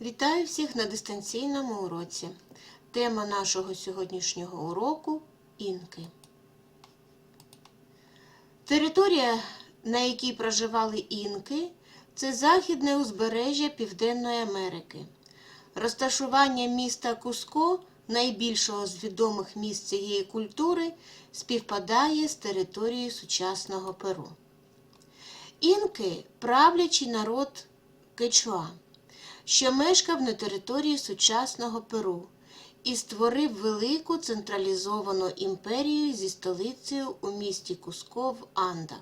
Вітаю всіх на дистанційному уроці. Тема нашого сьогоднішнього уроку інки. Територія, на якій проживали інки, це західне узбережжя Південної Америки. Розташування міста Куско, найбільшого з відомих місць цієї культури, співпадає з територією сучасного Перу. Інки правлячий народ Кечуа, що мешкав на території сучасного Перу і створив велику централізовану імперію зі столицею у місті Куско в Андах.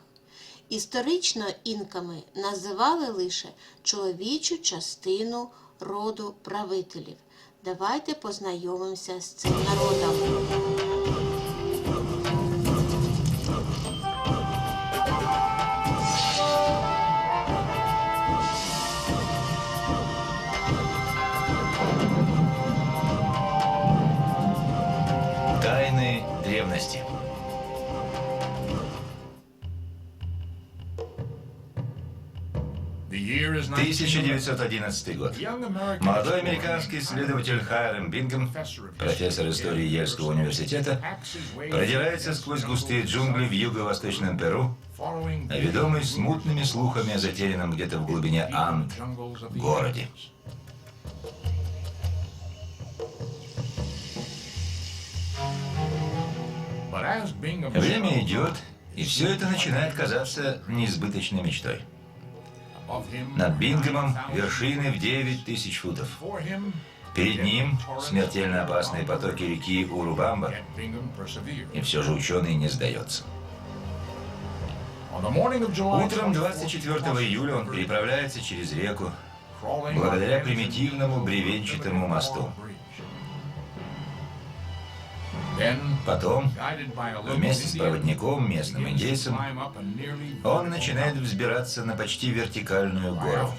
Історично інками називали лише чоловічу частину роду правителів. Давайте познайомимося з цим народом. 1911 год. Молодой американский исследователь Хайрам Бингем, профессор истории Ельского университета, продирается сквозь густые джунгли в юго-восточном Перу, ведомый смутными слухами о затерянном где-то в глубине Анд городе. Время идет, и все это начинает казаться несбыточной мечтой. Над Бингемом вершины в 9 тысяч футов. Перед ним смертельно опасные потоки реки Урубамба, и все же ученый не сдается. Утром 24 июля он переправляется через реку благодаря примитивному бревенчатому мосту. Потом, вместе с проводником, местным индейцем, он начинает взбираться на почти вертикальную гору.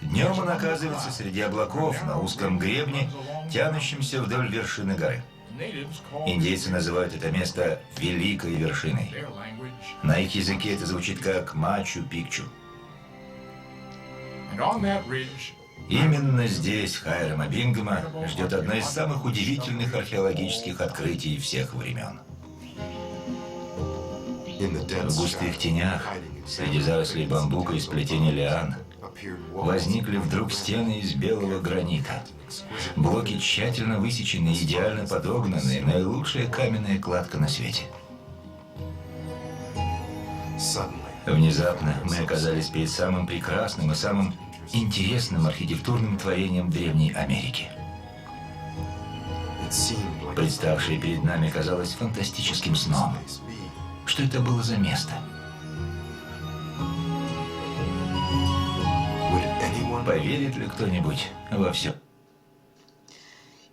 Днем он оказывается среди облаков на узком гребне, тянущемся вдоль вершины горы. Индейцы называют это место Великой вершиной. На их языке это звучит как Мачу-Пикчу. Именно здесь Хайрама Бингема ждет одно из самых удивительных археологических открытий всех времен. В густых тенях, среди зарослей бамбука и сплетения лиан, возникли вдруг стены из белого гранита. Блоки тщательно высечены, идеально подогнанные, наилучшая каменная кладка на свете. Внезапно мы оказались перед самым прекрасным и самым интересным архитектурным творением Древней Америки. Представшее перед нами казалось фантастическим сном. Что это было за место? Поверит ли кто-нибудь во все?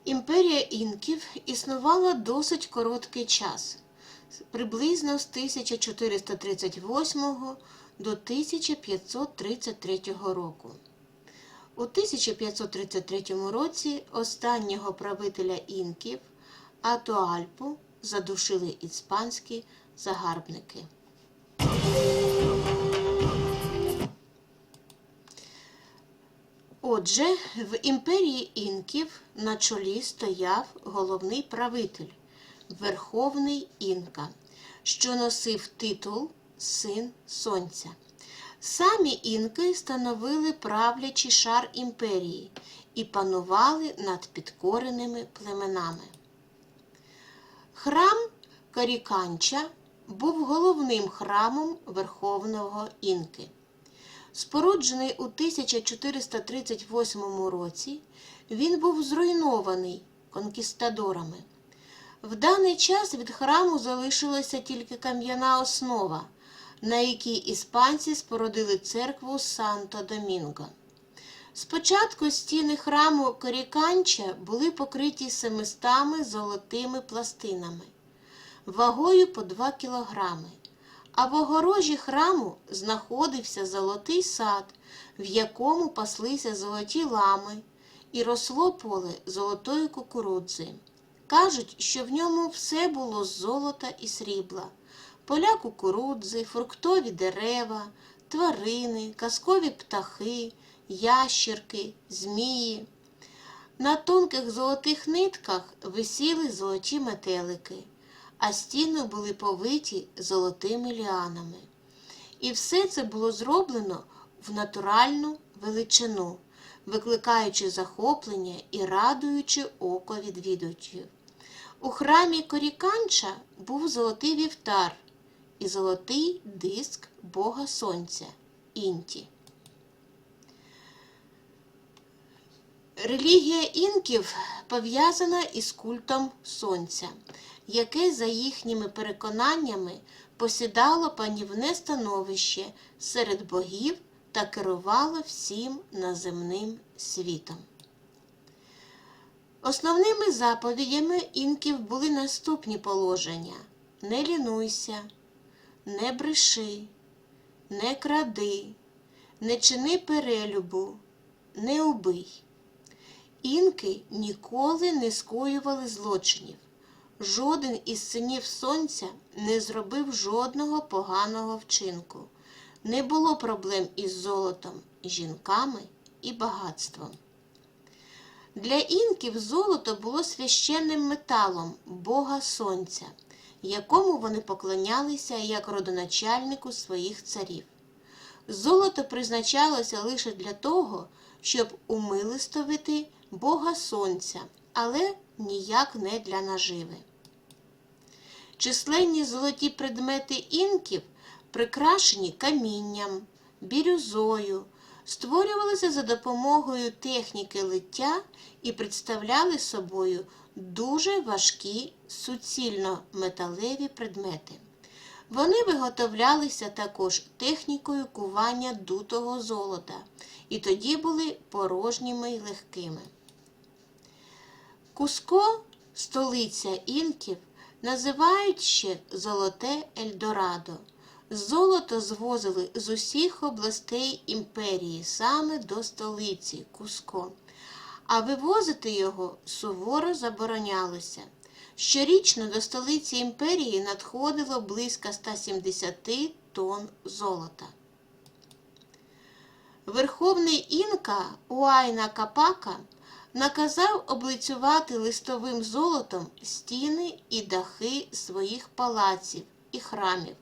Імперія інків існувала досить короткий час, приблизно з 1438 до 1533 року. У 1533 році останнього правителя інків Атуальпу задушили іспанські загарбники. Отже, в імперії інків на чолі стояв головний правитель, Верховний Інка, що носив титул Син Сонця. Самі інки становили правлячий шар імперії і панували над підкореними племенами. Храм Каріканча був головним храмом Верховного Інки. Споруджений у 1438 році, він був зруйнований конкістадорами. В даний час від храму залишилася тільки кам'яна основа, на якій іспанці спорудили церкву Санто-Домінго. Спочатку стіни храму Коріканча були покриті семистами золотими пластинами, вагою по 2 кілограми а в огорожі храму знаходився золотий сад, в якому паслися золоті лами, і росло поле золотої кукурудзи. Кажуть, що в ньому все було з золота і срібла, поля кукурудзи, фруктові дерева, тварини, казкові птахи, ящірки, змії. На тонких золотих нитках висіли золоті метелики, а стіни були повиті золотими ліанами. І все це було зроблено в натуральну величину, викликаючи захоплення і радуючи око відвідувачів. У храмі Коріканча був золотий вівтар і золотий диск Бога Сонця Інті. Релігія інків пов'язана із культом сонця, яке, за їхніми переконаннями, посідало панівне становище серед богів та керувало всім наземним світом. Основними заповідями інків були наступні положення: не лінуйся, не бреши, не кради, не чини перелюбу, не убий. Інки ніколи не скоювали злочинів. Жоден із синів сонця не зробив жодного поганого вчинку. Не було проблем із золотом, жінками і багатством. Для інків золото було священним металом Бога Сонця, якому вони поклонялися як родоначальнику своїх царів. Золото призначалося лише для того, щоб умилистовити Бога Сонця, але ніяк не для наживи. Численні золоті предмети інків, прикрашені камінням, бірюзою, створювалися за допомогою техніки лиття і представляли собою дуже важкі суцільно-металеві предмети. Вони виготовлялися також технікою кування дутого золота, і тоді були порожніми й легкими. Куско, столиця інків, називають ще Золоте Ельдорадо. Золото звозили з усіх областей імперії саме до столиці Куско, а вивозити його суворо заборонялося. Щорічно до столиці імперії надходило близько 170 тонн золота. Верховний інка Уайна Капака наказав облицювати листовим золотом стіни і дахи своїх палаців і храмів,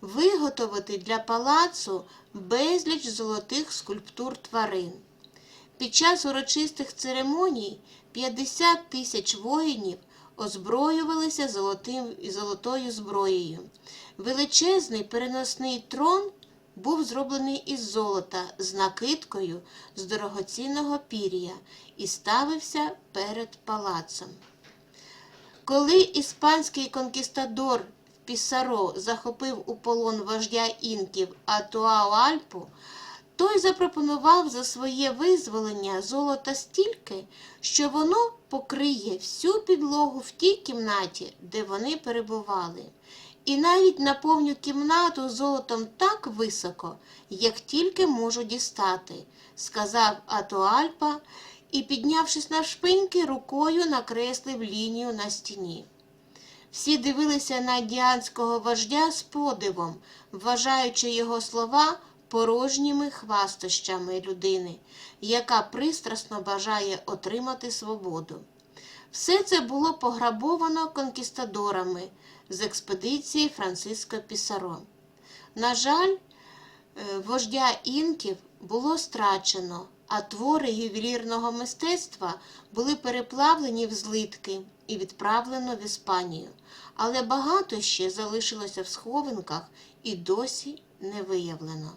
виготовити для палацу безліч золотих скульптур тварин. Під час урочистих церемоній 50 тисяч воїнів озброювалися золотим, золотою зброєю. Величезний переносний трон був зроблений із золота з накидкою з дорогоцінного пір'я і ставився перед палацом. Коли іспанський конкістадор Пісаро захопив у полон вождя інків Атуауальпу, той запропонував за своє визволення золота стільки, що воно покриє всю підлогу в тій кімнаті, де вони перебували, і навіть наповню кімнату золотом так високо, як тільки можу дістати, сказав Атуальпа і, піднявшись на шпиньки, рукою накреслив лінію на стіні. Всі дивилися на діанського вождя з подивом, вважаючи його слова порожніми хвастощами людини, яка пристрасно бажає отримати свободу. Все це було пограбовано конкістадорами з експедиції Франциско Пісаро. На жаль, е, вождя інків було страчено, а твори ювелірного мистецтва були переплавлені в злитки і відправлено в Іспанію, але багато ще залишилося в схованках і досі не виявлено.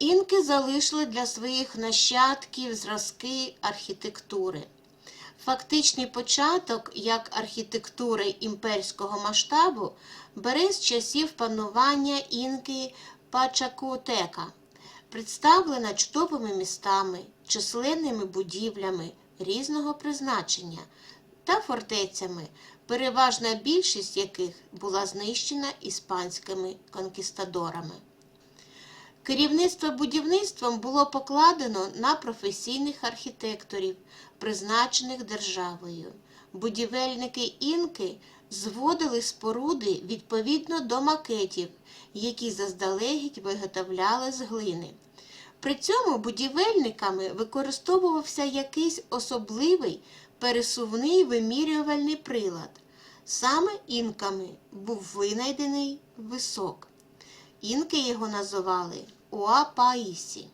Інки залишили для своїх нащадків зразки архітектури. Фактичний початок як архітектури імперського масштабу бере з часів панування інки Пачакутека, представлена чудовими містами, численними будівлями різного призначення та фортецями, переважна більшість яких була знищена іспанськими конкістадорами. Керівництво будівництвом було покладено на професійних архітекторів, призначених державою. Будівельники інки зводили споруди відповідно до макетів, які заздалегідь виготовляли з глини. При цьому будівельниками використовувався якийсь особливий пересувний вимірювальний прилад. Саме інками був винайдений висок. Інки його називали Уапаїсі.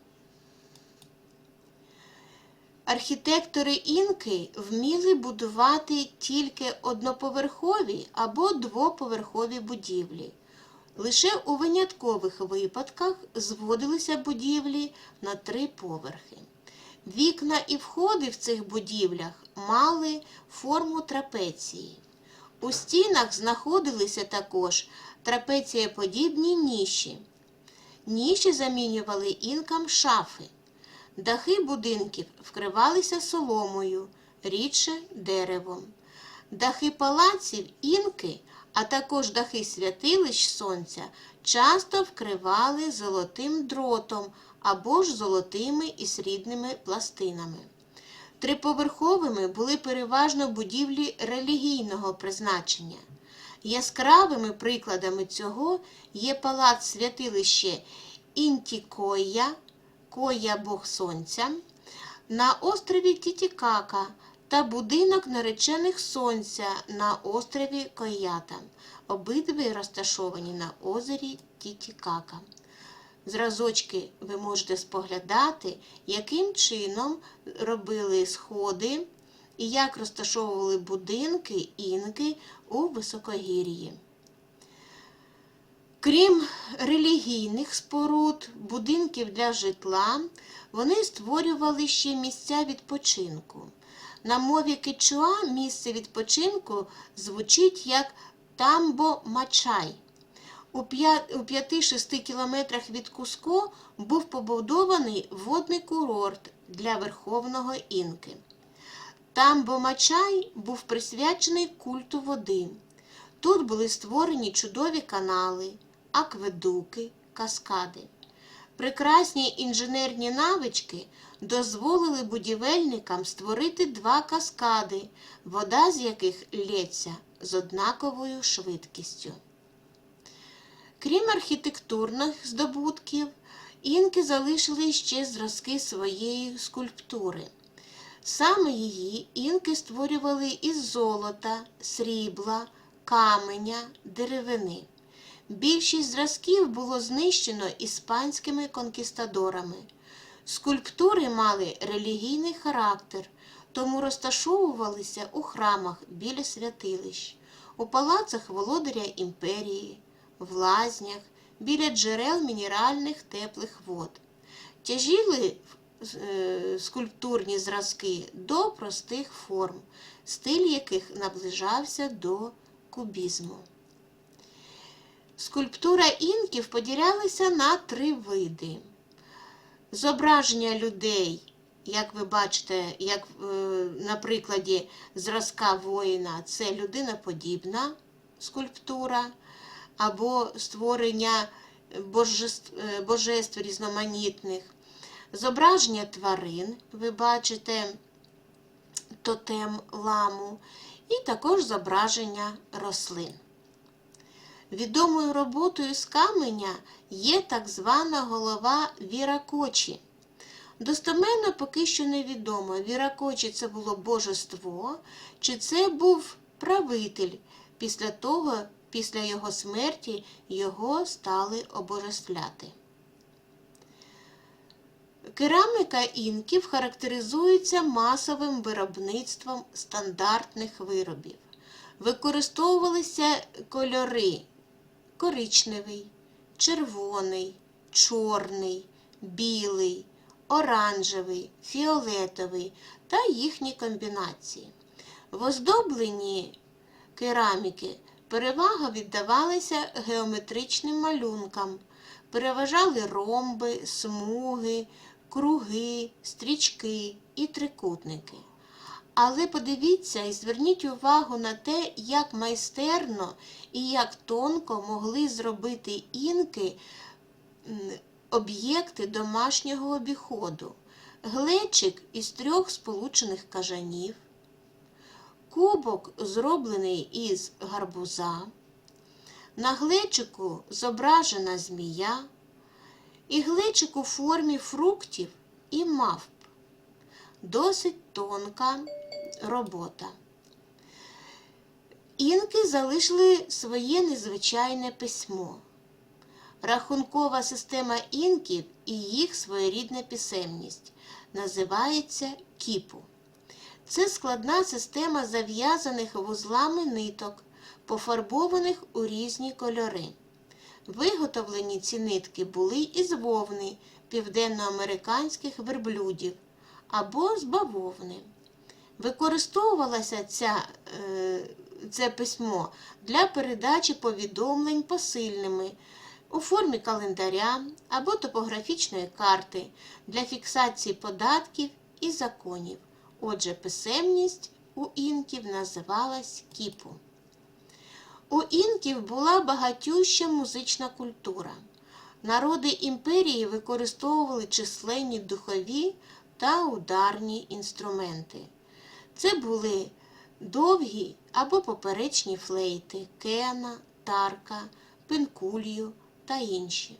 Архітектори інки вміли будувати тільки одноповерхові або двоповерхові будівлі. Лише у виняткових випадках зводилися будівлі на три поверхи. Вікна і входи в цих будівлях мали форму трапеції. У стінах знаходилися також трапецієподібні ніші. Ніші замінювали інкам шафи. Дахи будинків вкривалися соломою, рідше деревом. Дахи палаців інки, а також дахи святилищ сонця часто вкривали золотим дротом або ж золотими і срібними пластинами. Триповерховими були переважно будівлі релігійного призначення. Яскравими прикладами цього є палац святилище Інтікоя, Коя Бог Сонця, на острові Тітікака та будинок наречених Сонця на острові Коята. Обидві розташовані на озері Тітікака. Зразочки ви можете споглядати, яким чином робили сходи і як розташовували будинки інки у високогір'ї. Крім релігійних споруд, будинків для житла, вони створювали ще місця відпочинку. На мові кичуа місце відпочинку звучить як тамбо-мачай. У 5-6 кілометрах від Куско був побудований водний курорт для верховного інки. Тамбо-мачай був присвячений культу води. Тут були створені чудові канали, акведуки, каскади. Прекрасні інженерні навички дозволили будівельникам створити два каскади, вода з яких лється з однаковою швидкістю. Крім архітектурних здобутків, інки залишили ще зразки своєї скульптури. Саме її інки створювали із золота, срібла, каменя, деревини. Більшість зразків було знищено іспанськими конкістадорами. Скульптури мали релігійний характер, тому розташовувалися у храмах біля святилищ, у палацах володаря імперії, в лазнях, біля джерел мінеральних теплих вод. Тяжіли е, скульптурні зразки до простих форм, стиль яких наближався до кубізму. Скульптура інків поділялася на три види. Зображення людей, як ви бачите, як е, на прикладі зразка воїна, це людиноподібна скульптура, або створення божеств, е, божеств різноманітних. Зображення тварин, ви бачите тотем ламу, і також зображення рослин. Відомою роботою з каменя є так звана голова Віракочі. Достоменно поки що невідомо, Віракочі це було божество, чи це був правитель. Після того, після його смерті, його стали обожествляти. Кераміка інків характеризується масовим виробництвом стандартних виробів. Використовувалися кольори коричневий, червоний, чорний, білий, оранжевий, фіолетовий та їхні комбінації. В оздобленні кераміки перевага віддавалася геометричним малюнкам, переважали ромби, смуги, круги, стрічки і трикутники. Але подивіться і зверніть увагу на те, як майстерно і як тонко могли зробити інки об'єкти домашнього обіходу. Глечик із трьох сполучених кажанів, кубок зроблений із гарбуза, на глечику зображена змія, і глечик у формі фруктів і мавп. Досить тонка робота. Інки залишили своє незвичайне письмо. Рахункова система інків і їх своєрідна писемність називається кіпу. Це складна система зав'язаних вузлами ниток, пофарбованих у різні кольори. Виготовлені ці нитки були із вовни південноамериканських верблюдів або з бавовни. Використовувалося ця, е, це письмо для передачі повідомлень посильними у формі календаря або топографічної карти для фіксації податків і законів. Отже, писемність у інків називалась кіпу. У інків була багатюща музична культура. Народи імперії використовували численні духові та ударні інструменти. Це були довгі або поперечні флейти, кена, тарка, пенкулью та інші,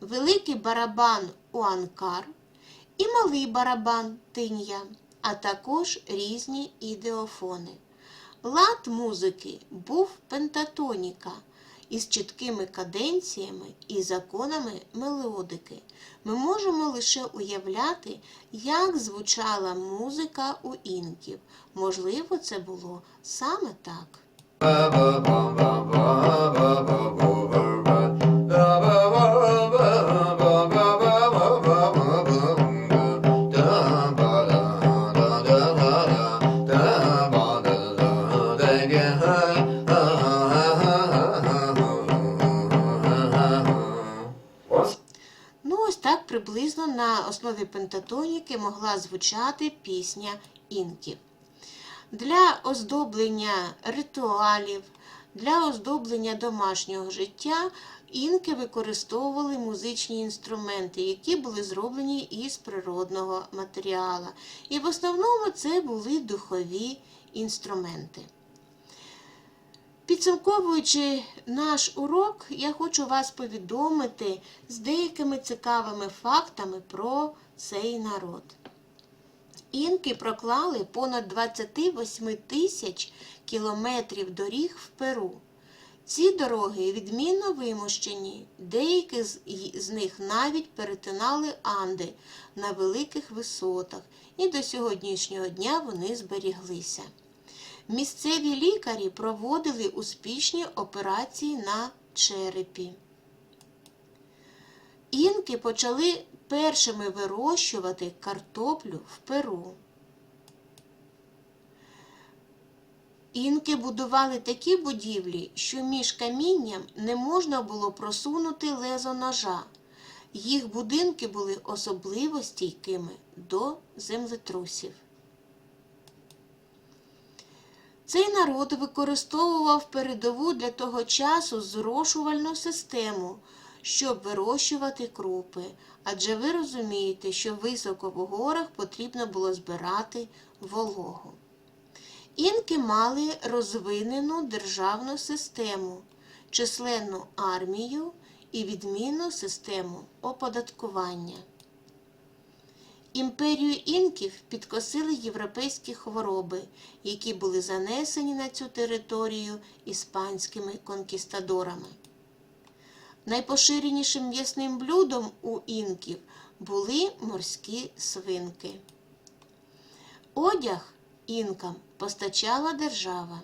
великий барабан уанкар і малий барабан тинья, а також різні ідеофони. Лад музики був пентатоніка із чіткими каденціями і законами мелодики. Ми можемо лише уявляти, як звучала музика у інків. Можливо, це було саме так. Основі пентатоніки могла звучати пісня інків. Для оздоблення ритуалів, для оздоблення домашнього життя інки використовували музичні інструменти, які були зроблені із природного матеріала. І в основному це були духові інструменти. Підсумковуючи наш урок, я хочу вас повідомити з деякими цікавими фактами про цей народ. Інки проклали понад 28 тисяч кілометрів доріг в Перу. Ці дороги відмінно вимощені, деякі з них навіть перетинали Анди на великих висотах, і до сьогоднішнього дня вони зберіглися. Місцеві лікарі проводили успішні операції на черепі. Інки почали першими вирощувати картоплю в Перу. Інки будували такі будівлі, що між камінням не можна було просунути лезо ножа. Їх будинки були особливо стійкими до землетрусів. Цей народ використовував передову для того часу зрошувальну систему, щоб вирощувати крупи, адже ви розумієте, що високо в горах потрібно було збирати вологу. Інки мали розвинену державну систему, численну армію і відмінну систему оподаткування. Імперію інків підкосили європейські хвороби, які були занесені на цю територію іспанськими конкістадорами. Найпоширенішим м'ясним блюдом у інків були морські свинки. Одяг інкам постачала держава.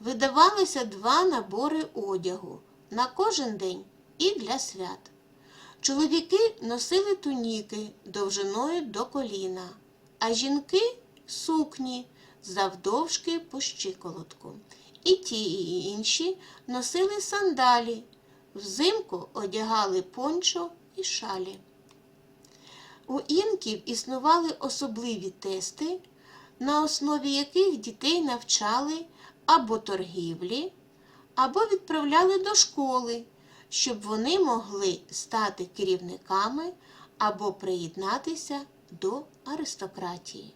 Видавалося два набори одягу на кожен день і для свят. Чоловіки носили туніки довжиною до коліна, а жінки сукні завдовжки по щиколотку. І ті, і інші носили сандалі, взимку одягали пончо і шалі. У інків існували особливі тести, на основі яких дітей навчали або торгівлі, або відправляли до школи, щоб вони могли стати керівниками або приєднатися до аристократії.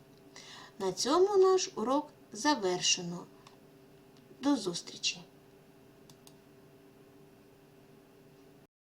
На цьому наш урок завершено. До зустрічі!